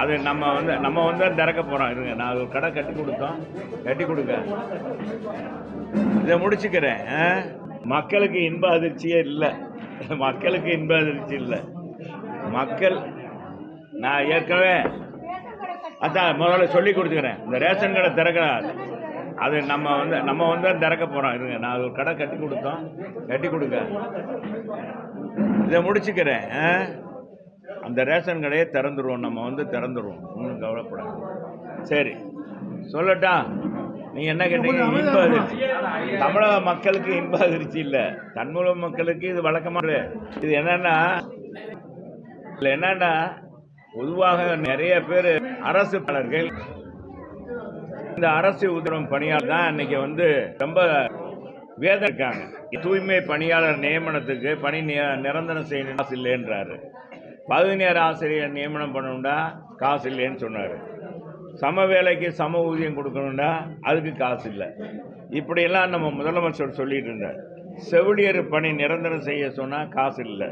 அது நம்ம வந்து நம்ம வந்து திறக்க போகிறோம் இருங்க நான் ஒரு கடை கட்டி கொடுத்தோம். கட்டி கொடுக்க இதை முடிச்சுக்கிறேன் ஆ? மக்களுக்கு இன்ப அதிர்ச்சியே இல்லை. மக்களுக்கு இன்ப அதிர்ச்சி இல்லை. மக்கள் நான் ஏற்கனவே அதான் முதல்ல சொல்லி கொடுத்துக்கிறேன். இந்த ரேஷன் கடை திறக்கலாம் அது நம்ம வந்து நம்ம வந்து திறக்க போகிறோம் இருங்க நான் ஒரு கடை கட்டி கொடுத்தோம். கட்டி கொடுக்க இதை முடிச்சுக்கிறேன் ஆ? அந்த ரேஷன் கடையை திறந்துருவோம். நம்ம வந்து திறந்துருவோம். ஒன்றும் கவலைப்படாது. சரி. சொல்லட்டா? நீ என்ன கேட்டீங்க? இன்ப அதிர்ச்சி. தமிழக மக்களுக்கு இன்ப அதிர்ச்சி இல்லை. தன்மூல மக்களுக்கு இது வழக்கமாக இது என்னன்னா இதுல என்னன்னா பொதுவாக நிறைய பேர் அரசு பலர்கள் இந்த அரசு உதவும் பணியாளர் தான் இன்னைக்கு வந்து ரொம்ப வேதனை இருக்காங்க தூய்மை பணியாளர் நியமனத்துக்கு பணி நிரந்தரம் செய்யணும் இல்லைன்றாரு. பகுதி நேர ஆசிரியர் நியமனம் பண்ணணும்டா காசு இல்லைன்னு சொன்னார். சம வேலைக்கு சம ஊதியம் கொடுக்கணும்டா அதுக்கு காசு இல்லை. இப்படியெல்லாம் நம்ம முதலமைச்சர் சொல்லிட்டு இருந்தார். செவிலியர் பணி நிரந்தரம் செய்ய சொன்னால் காசு இல்லை.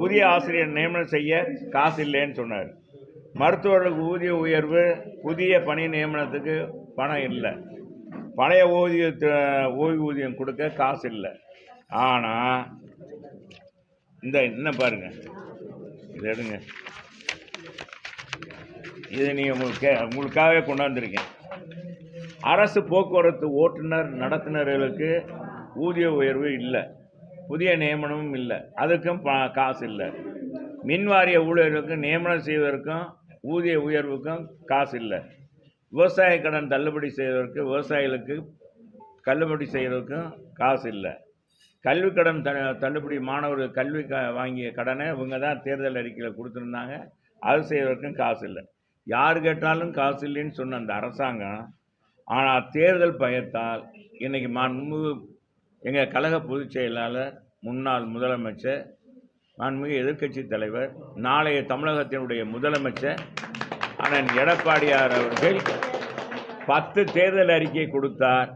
புதிய ஆசிரியர் நியமனம் செய்ய காசு இல்லைன்னு சொன்னார். மருத்துவர்களுக்கு ஊதிய உயர்வு புதிய பணி நியமனத்துக்கு பணம் இல்லை. பழைய ஓய்வு ஓய்வூதியம் கொடுக்க காசு இல்லை. ஆனால் இந்த என்ன பாருங்க. இதை எடுங்க. இதை நீங்கள் உங்களுக்கு உங்களுக்காகவே கொண்டாந்துருக்கேன். அரசு போக்குவரத்து ஓட்டுநர் நடத்துனர்களுக்கு ஊதிய உயர்வு இல்லை. புதிய நியமனமும் இல்லை. அதுக்கும் பா காசு இல்லை. மின் வாரிய ஊழியர்களுக்கு நியமனம் செய்வதற்கும் ஊதிய உயர்வுக்கும் காசு இல்லை. விவசாய கடன் தள்ளுபடி செய்வதற்கு விவசாயிகளுக்கு தள்ளுபடி செய்வதற்கும் காசு இல்லை. கல்வி கடன் த தள்ளுபடி மாணவர்கள் கல்வி க வாங்கிய கடனை இவங்க தான் தேர்தல் அறிக்கையில் கொடுத்துருந்தாங்க. அது செய்வதற்கும் காசு இல்லை. யார் கேட்டாலும் காசு இல்லைன்னு சொன்ன அந்த அரசாங்கம் ஆனால் தேர்தல் பயத்தால் இன்றைக்கி மாண்புமிகு எங்கள் கழக பொதுச் செயலாளர் முன்னாள் முதலமைச்சர் மாண்புமிகு எதிர்க்கட்சி தலைவர் நாளைய தமிழகத்தினுடைய முதலமைச்சர் அண்ணன் எடப்பாடியார் அவர்கள் பத்து தேர்தல் அறிக்கை கொடுத்தார்.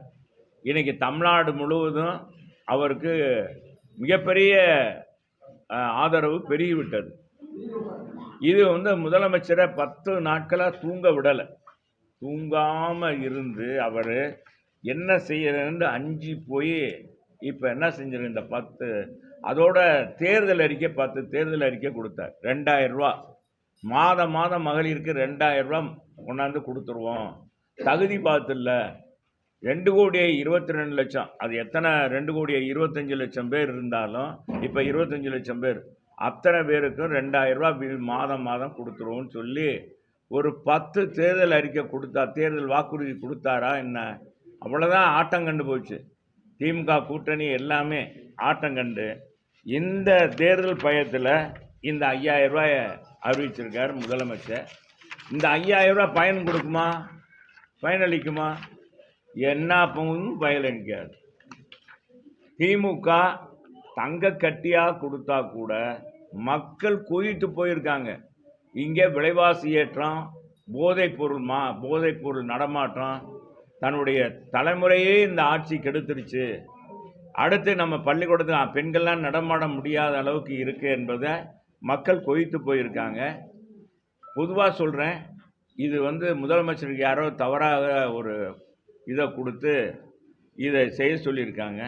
இன்றைக்கி தமிழ்நாடு முழுவதும் அவருக்கு மிகப்பெரிய ஆதரவு பெருகிவிட்டது. இது வந்து முதலமைச்சரை பத்து நாட்களாக தூங்க விடலை. தூங்காமல் இருந்து அவர் என்ன செய்யறதுன்னு அஞ்சு போய் இப்போ என்ன செஞ்சிரு இந்த பத்து அதோட தேர்தல் அறிக்கை பத்து தேர்தல் அறிக்கை கொடுத்தார். ரெண்டாயிரரூவா. மாதம் மாதம் மகளிருக்கு ரெண்டாயிரரூவா கொண்டாந்து கொடுத்துருவோம். தகுதி பார்த்துல ரெண்டு கோடியே இருபத்தி ரெண்டு லட்சம். அது எத்தனை? ரெண்டு கோடியே இருபத்தஞ்சு லட்சம் பேர் இருந்தாலும் இப்போ இருபத்தஞ்சு லட்சம் பேர். அத்தனை பேருக்கும் ரெண்டாயிரரூபா பில் மாதம் மாதம் கொடுத்துருவோம்னு சொல்லி ஒரு பத்து தேர்தல் அறிக்கை கொடுத்தா தேர்தல் வாக்குறுதி கொடுத்தாரா என்ன? அவ்வளோதான் ஆட்டம் கண்டு போச்சு. திமுக கூட்டணி எல்லாமே ஆட்டம் கண்டு இந்த தேர்தல் பயத்தில் இந்த ஐயாயிரம் ரூபாயை அறிவிச்சிருக்கார் முதலமைச்சர். இந்த ஐயாயிரம் ரூபாய் பயன் கொடுக்குமா? பயனளிக்குமா? என்ன பங்கும் பயனளிக்காது திமுக தங்க கட்டியாக கொடுத்தா கூட மக்கள் குவித்து போயிருக்காங்க. இங்கே விலைவாசி ஏற்றம் போதைப் பொருள் மா போதைப் பொருள் நடமாட்டம் தன்னுடைய தலைமுறையே இந்த ஆட்சி கெடுத்துருச்சு. அடுத்து நம்ம பள்ளிக்கூடத்தில் பெண்கள்லாம் நடமாட முடியாத அளவுக்கு இருக்குது என்பதை மக்கள் கொய்த்து போயிருக்காங்க. பொதுவாக சொல்கிறேன் இது வந்து முதலமைச்சருக்கு யாரோ தவறாக ஒரு இதை கொடுத்து இதை செய்ய சொல்லியிருக்காங்க.